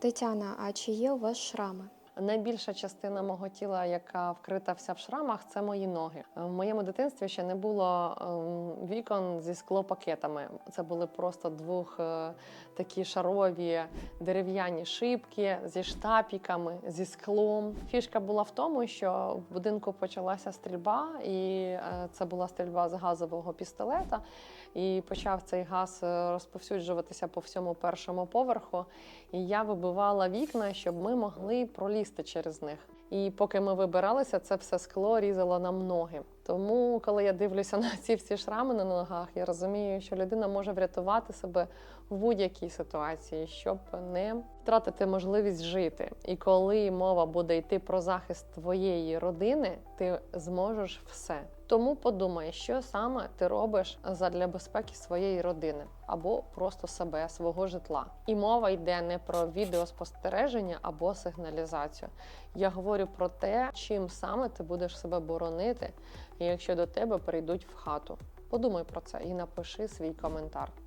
Тетяна, а чи є у вас шрами? Найбільша частина мого тіла, яка вкрита вся в шрамах, це мої ноги. В моєму дитинстві ще не було ем, вікон зі склопакетами. Це були просто двох е, такі шарові дерев'яні шибки зі штапіками, зі склом. Фішка була в тому, що в будинку почалася стрільба, і е, це була стрільба з газового пістолета. І почав цей газ е, розповсюджуватися по всьому першому поверху. І я вибивала вікна, щоб ми могли пролізти через них. І поки ми вибиралися, це все скло різало нам ноги. Тому, коли я дивлюся на ці всі шрами на ногах, я розумію, що людина може врятувати себе в будь-якій ситуації, щоб не втратити можливість жити. І коли мова буде йти про захист твоєї родини, ти зможеш все. Тому подумай, що саме ти робиш задля безпеки своєї родини або просто себе, свого житла. І мова йде не про відеоспостереження або сигналізацію. Я говорю про те, чим саме ти будеш себе боронити, якщо до тебе прийдуть в хату. Подумай про це і напиши свій коментар.